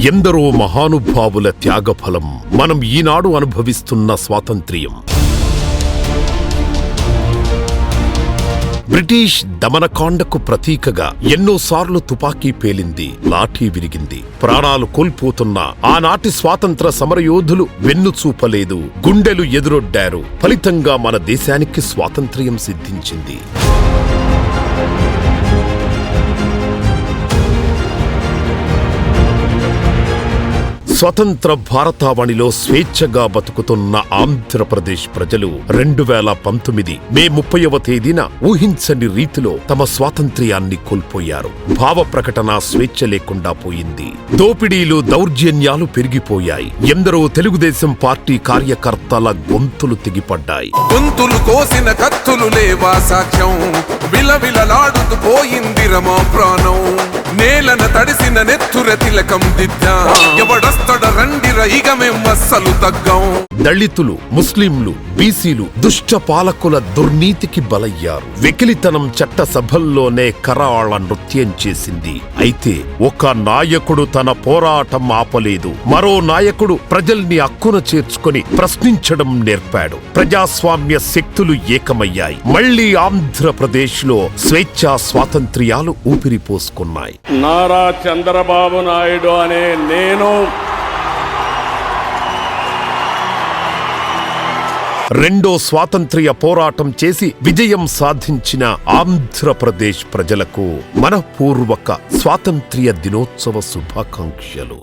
ఎందరో మహానుభావుల త్యాగఫలం మనం ఈనాడు అనుభవిస్తున్న స్వాతంత్ర్యం. బ్రిటిష్ దమనకాండకు ప్రతీకగా ఎన్నోసార్లు తుపాకీ పేలింది లాఠీ విరిగింది. ప్రాణాలు కోల్పోతున్న ఆనాటి స్వాతంత్ర సమరయోధులు వెన్ను చూపలేదు గుండెలు ఎదురొడ్డారు. ఫలితంగా మన దేశానికి స్వాతంత్ర్యం సిద్ధించింది. స్వతంత్ర భారతావణిలో స్వేచ్ఛగా బతుకుతున్న ఆంధ్రప్రదేశ్ ప్రజలు రెండు వేల పంతొమ్మిది మే ముప్పైవ తేదీన ఊహించని రీతిలో తమ స్వాతంత్ర్యాన్ని కోల్పోయారు. భావ ప్రకటన స్వేచ్ఛ లేకుండా పోయింది. దోపిడీలు దౌర్జన్యాలు పెరిగిపోయాయి. ఎందరో తెలుగుదేశం పార్టీ కార్యకర్తల గొంతులు తెగిపడ్డాయి. గొంతులు కోసిన కత్తులు లేవా సాక్ష్యం? విలవిలలాడుతూ పోయిందిరమా ప్రాణం. నేలన తడిసిన నెత్తుర తిలకం దిద్దా. ఎవడస్తడ రండిర ఇక మేం అస్సలు తగ్గం. దళితులు ముస్లింలు బీసీలు దుష్ట పాలకుల దుర్నీతికి బలయ్యారు. వెకిలితనం చట్ట సభల్లోనే కరాళ నృత్యం చేసింది. అయితే ఒక నాయకుడు తన పోరాటం ఆపలేదు. మరో నాయకుడు ప్రజల్ని అక్కున చేర్చుకొని ప్రశ్నించడం నేర్పాడు. ప్రజాస్వామ్య శక్తులు ఏకమయ్యాయి. మళ్ళీ ఆంధ్రప్రదేశ్లో లో స్వేచ్ఛా స్వాతంత్ర్యాలు ఊపిరిపోసుకున్నాయి. నారా చంద్రబాబు నాయుడు అనే నేను రెండో స్వాతంత్ర్య పోరాటం చేసి విజయం సాధించిన ఆంధ్రప్రదేశ్ ప్రజలకు మనపూర్వక స్వాతంత్ర్య దినోత్సవ శుభాకాంక్షలు.